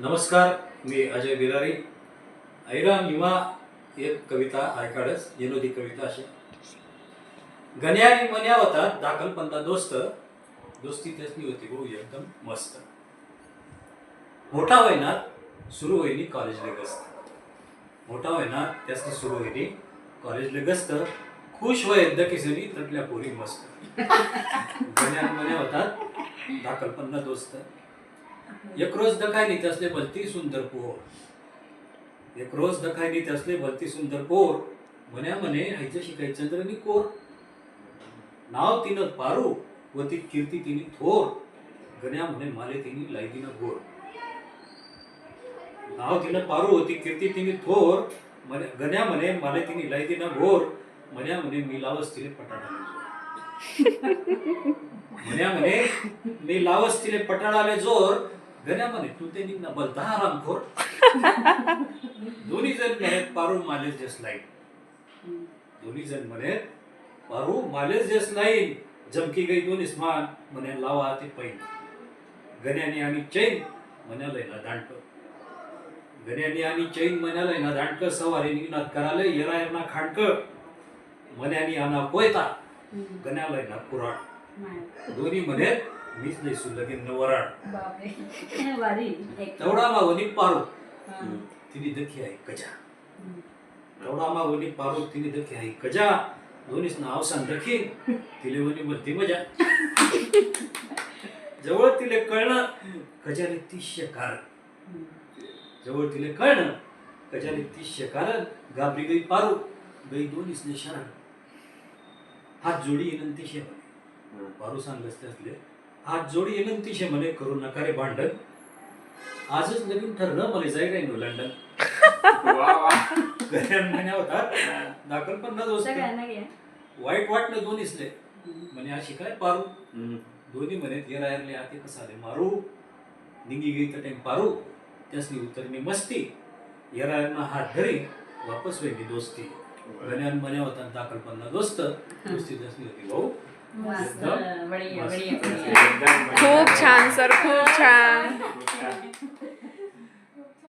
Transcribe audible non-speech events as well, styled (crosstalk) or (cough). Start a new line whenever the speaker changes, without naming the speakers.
नमस्कार मी अजय बिरारी. ऐरान युवा एक कविता ऐकाडच विनोदी कविता अशी. गण्या आणि मन्या होतात दाखल पंता दोस्त. दोस्ती त्यासनी होती भाऊ एकदम मस्त. मोठा होईनात सुरू होईनी कॉलेजला गस्त. मोठा होईनात त्यासनी सुरू होईनी कॉलेजले गस्त. खुश वय दकिसनी तटल्या पोरी मस्त. गण्या आणि मन्या होतात दाखल पन्ना दोस्त. एक रोज दखायनी त्यासले भलती सुंदर पोर. एक रोज दखायनी त्यासले भलती सुंदर पोर. म्हण्या म्हणे हायचं शिकायचं चंद्रनी कोर. नाव तिनं पारू व ती कीर्ती तिने थोर. गण्या म्हणे माले तिने लाई गोर. नाव तिनं पारू होती कीर्ती तिने थोर. म्हणे गण्या म्हणे माले तिने लाई घोर म्हण्या म्हणे मी लावस तिने पटाडा (laughs) म्हण्या म्हणे मी लावस तिले पटाळाले जोर गण्या म्हणे तू ते निघना बलता आरामखोर दोन्ही जण म्हणे पारू मालेच जस लाईन. दोन्ही जण म्हणे पारू मालेच जस लाईन. जमकी गई दोन इस्मान म्हणे लावा ते पैन. गण्याने आणि चैन म्हणालय ना दांडक. गण्याने आणि चैन म्हणालय ना दांडक. सवारी निघणार कराले येरा येणार खांडक. मन्यानी आना पोयता गण्याला ना पुराण. दोन्ही म्हणे मीच नाही न वराड
बापरे. (laughs) वारी एक
तेवढा मागोनी पारू. तिने दखी आहे कजा तेवढा मागोनी पारू तिने दखी आहे कजा दोन्हीच ना अवसान दखी. तिले वनी बोलती मजा. (laughs) जवळ तिले कळणं कजाने तीसशे कारण. जवळ तिले कळणं कजाने तीसशे कारण. गाबरी गई पारू गई दोन्हीच ने शरण हात जोडी विनंतीशे म्हणे पारू सांगत असले. हात जोडी विनंतीशे म्हणे करू नका रे भांडण. आजच लगीन ठरलं मला जाय काय नो लंडन. घरात म्हण्या होता. दाखल पण न दोस्त
सगळ्यांना घ्या
वाईट वाटलं दोन्हीसले म्हणे अशी काय पारू? दोन्ही म्हणे ते राहिले आते कसं आले मारू? निंगी गई तर टाइम पारू? त्यासनी उतरणी मस्ती. येरायना हात धरी वापस वेगळी दोस्ती. गण्यान मन्या होता दाखल पन्ना दोस्त दोस्ती त्यासनी होती भाऊ.
खूप छान सर खूप
छान.